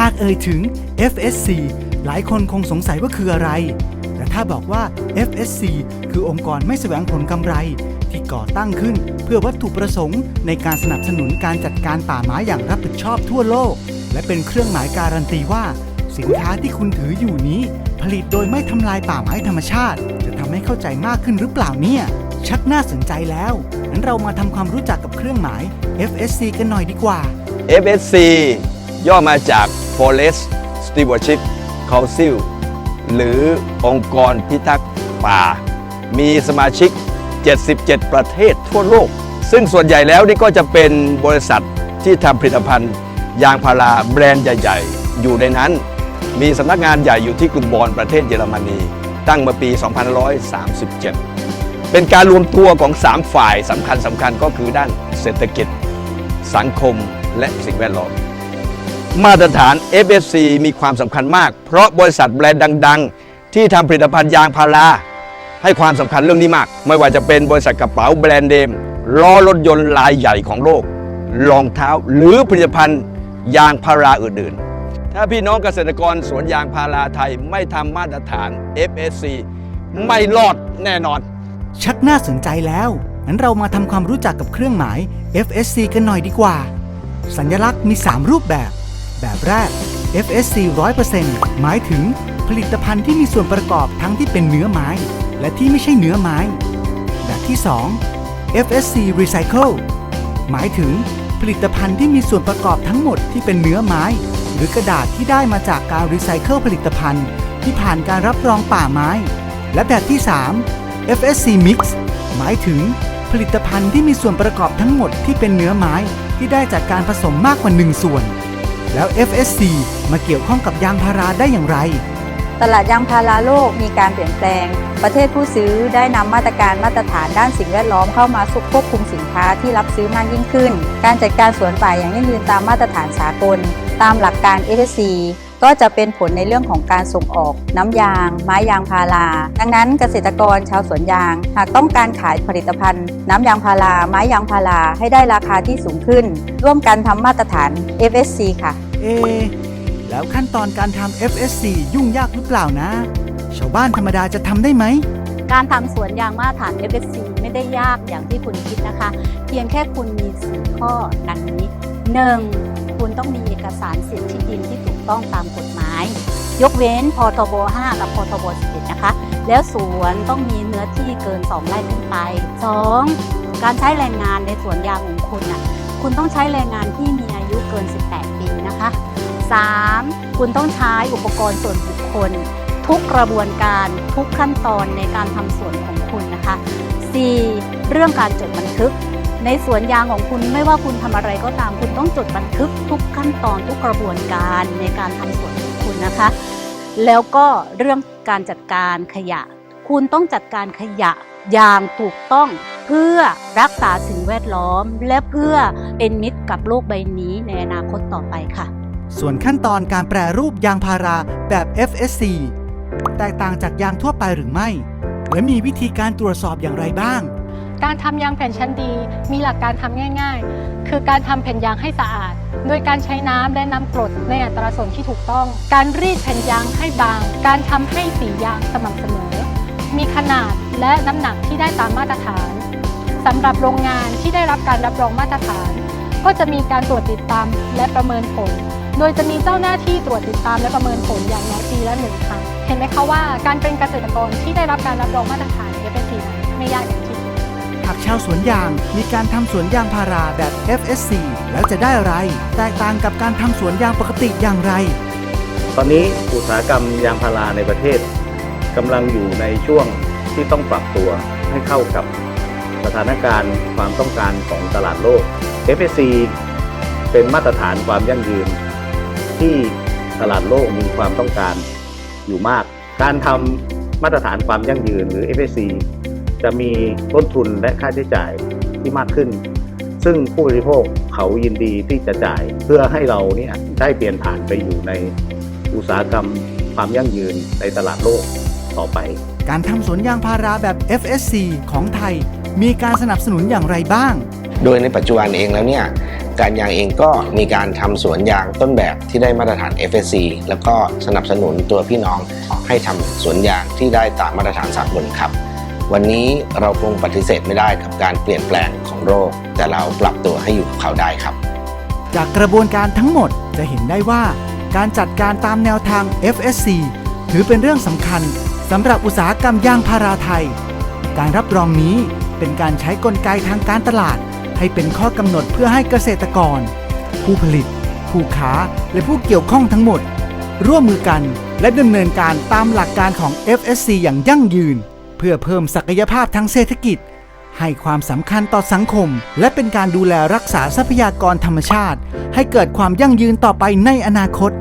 หากเอ่ยถึง FSC หลายคนคงสงสัยว่าคืออะไร แต่ถ้าบอกว่า FSC คือองค์กรไม่แสวงผลกำไร ที่ก่อตั้งขึ้นเพื่อวัตถุประสงค์ในการสนับสนุนการจัดการป่าไม้อย่างรับผิดชอบทั่วโลก และเป็นเครื่องหมายการันตีว่า สินค้าที่คุณถืออยู่นี้ ผลิตโดยไม่ทำลายป่าไม้ธรรมชาติ จะทำให้เข้าใจมากขึ้นหรือเปล่าเนี่ยชักน่าสนใจแล้วงั้นเรามาทำความรู้จักกับเครื่องหมาย FSC กันหน่อยดีกว่า FSC ย่อมาจาก Forest Stewardship Council หรือองค์กรพิทักษ์ป่า มีสมาชิก 77 ประเทศทั่วโลก ซึ่งส่วนใหญ่แล้วนี่ก็จะเป็นบริษัทที่ทำผลิตภัณฑ์ ยางพาราแบรนด์ใหญ่ ๆ อยู่ในนั้น มีสำนักงานใหญ่อยู่ที่กรุงบอนประเทศเยอรมนี ตั้งมาปี2537 เป็นการรวมตัวของ 3 ฝ่ายสำคัญสำคัญก็คือด้านเศรษฐกิจ สังคมและสิ่งแวดล้อม มาตรฐาน FSC มีความสำคัญมาก เพราะบริษัทแบรนด์ดัง ๆ ที่ทำผลิตภัณฑ์ยางพารา ให้ความสำคัญเรื่องนี้มาก ไม่ว่าจะเป็นบริษัทกระเป๋าแบรนด์เนมล้อรถยนต์รายใหญ่ของโลกรองเท้าหรือผลิตภัณฑ์ยางพาราอื่นๆ ถ้าพี่น้องเกษตรกรสวนยางพาราไทยไม่ทำมาตรฐาน FSC ไม่รอดแน่นอน ชักน่าสนใจแล้ว งั้นเรามาทำความรู้จักกับเครื่องหมาย FSC กันหน่อยดีกว่า สัญลักษณ์มี 3 รูปแบบ แบบแรก FSC 100%หมายถึงผลิตภัณฑ์ที่มีส่วนประกอบทั้งที่เป็นเนื้อไม้ และที่ไม่ใช่เนื้อไม้ แบบที่ 2 FSC Recycle หมายถึงผลิตภัณฑ์ที่มีส่วนประกอบทั้งหมดที่เป็นเนื้อไม้ หรือกระดาษที่ได้มาจากการรีไซเคิลผลิตภัณฑ์ ที่ผ่านการรับรองป่าไม้ และแบบที่ 3 FSC Mix หมายถึงผลิตภัณฑ์ที่มีส่วนประกอบทั้งหมดที่เป็นเนื้อไม้ที่ได้จากการผสมมากกว่า 1 ส่วน แล้ว FSC มาเกี่ยวข้องกับยางพาราได้อย่างไร ตลาดยางพาราโลกมีการเปลี่ยนแปลง ประเทศผู้ซื้อได้นำมาตรการมาตรฐานด้านสิ่งแวดล้อมเข้ามาสุควบคุมสินค้าที่รับซื้อมากยิ่งขึ้น การจัดการสวนป่าอย่างยั่งยืนตามมาตรฐานสากล ตามหลักการ FSC ก็จะเป็นผลในเรื่องของการส่งออก น้ำยาง ไม้ยางพารา ดังนั้นเกษตรกรชาวสวนยาง หากต้องการขายผลิตภัณฑ์ น้ำยางพารา ไม้ยางพาราให้ได้ราคาที่สูงขึ้น ร่วมกันทำมาตรฐาน FSC ค่ะ เอะแล้วขั้นตอนการทำ FSC ยุ่งยากหรือเปล่านะ ชาวบ้านธรรมดาจะทำได้ไหม การทำสวนยางมาตรฐาน FSC ไม่ได้ยากอย่างที่คุณคิดนะคะ เพียงแค่คุณมีสี่ข้อดังนี้ 1. คุณต้องมีเอกสารสิทธิ์ที่ดินที่ถูก ต้องตามกฎหมาย ยกเว้นพทบ 5 กับพทบ 11 นะคะ แล้วสวนต้องมีเนื้อที่เกิน 2 ไร่ขึ้นไป 2. การใช้แรงงานในสวนยางของคุณน่ะคุณต้องใช้แรงงานที่มีอายุเกิน 18 ปีนะคะ 3. คุณต้องใช้อุปกรณ์ส่วนบุคคล ทุกกระบวนการทุกขั้นตอนในการทำสวนของคุณนะคะ 4. เรื่องการจดบันทึก ในสวนยางของคุณไม่ว่าคุณทำอะไรก็ตาม คุณต้องจดบันทึกทุกขั้นตอนทุกกระบวนการในการทำสวนของคุณนะคะ แล้วก็เรื่องการจัดการขยะ คุณต้องจัดการขยะอย่างถูกต้องเพื่อรักษาสิ่งแวดล้อม และเพื่อเป็นมิตรกับโลกใบนี้ในอนาคตต่อไปค่ะ ส่วนขั้นตอนการแปรรูปยางพาราแบบ FSC แตกต่างจากยางทั่วไปหรือไม่ และมีวิธีการตรวจสอบอย่างไรบ้าง การทำยางแผ่นชั้นดี มีหลักการทำง่าย ๆ คือการทำแผ่นยางให้สะอาด โดยการใช้น้ำและน้ำกรดในอัตราส่วนที่ถูกต้อง การรีดแผ่นยางให้บาง การทำให้สียางสม่ำเสมอ มีขนาดและน้ำหนักที่ได้ตามมาตรฐานสำหรับโรงงานที่ได้รับการรับรองมาตรฐาน ก็จะมีการตรวจติดตามและประเมินผล โดยจะมีเจ้าหน้าที่ตรวจติดตามและประเมินผลอย่างน้อยปีละหนึ่งครั้งเห็นไหมคะว่าการเป็นเกษตรกรที่ได้รับการรับรองมาตรฐาน FSC ไม่ยากอย่าง หากชาวสวนยาง มีการทำสวนยางพาราแบบ FSC แล้วจะได้อะไร แตกต่างกับการทำสวนยางปกติอย่างไร ตอนนี้อุตสาหกรรมยางพาราในประเทศกำลังอยู่ในช่วงที่ต้องปรับตัวให้เข้ากับสถานการณ์ความต้องการของตลาดโลก FSC เป็นมาตรฐานความยั่งยืน ที่ตลาดโลกมีความต้องการอยู่มาก การทำมาตรฐานความยั่งยืนหรือ FSC จะมีต้นทุนและค่าใช้จ่ายที่มากขึ้น ซึ่งผู้บริโภคเขายินดีที่จะจ่ายเพื่อให้เราเนี่ยได้เปลี่ยนผ่านไปอยู่ในอุตสาหกรรมความยั่งยืนในตลาดโลกต่อไป การทำสวนยางพาราแบบ FSC ของไทย มีการสนับสนุนอย่างไรบ้าง โดยในปัจจุบันเองแล้วเนี่ยการยางเองก็มีการทำสวนยางต้นแบบที่ได้มาตรฐาน FSC แล้วก็สนับสนุนตัวพี่น้องให้ทำสวนยางที่ได้ตามมาตรฐานสากลครับ วันนี้เราคงปฏิเสธไม่ได้กับการเปลี่ยนแปลงของโรค แต่เราปรับตัวให้อยู่กับเขาได้ครับ จากกระบวนการทั้งหมดจะเห็นได้ว่า การจัดการตามแนวทาง FSC ถือเป็นเรื่องสำคัญสำหรับอุตสาหกรรมยางพาราไทย การรับรองนี้เป็นการใช้กลไกทางการตลาด ให้เป็นข้อกำหนดเพื่อให้เกษตรกร ผู้ผลิต ผู้ค้าและผู้เกี่ยวข้องทั้งหมด ร่วมมือกันและดำเนินการตามหลักการของ FSC อย่างยั่งยืน เพื่อเพิ่มศักยภาพทางเศรษฐกิจ ให้ความสำคัญต่อสังคม และเป็นการดูแลรักษาทรัพยากรธรรมชาติ ให้เกิดความยั่งยืนต่อไปในอนาคต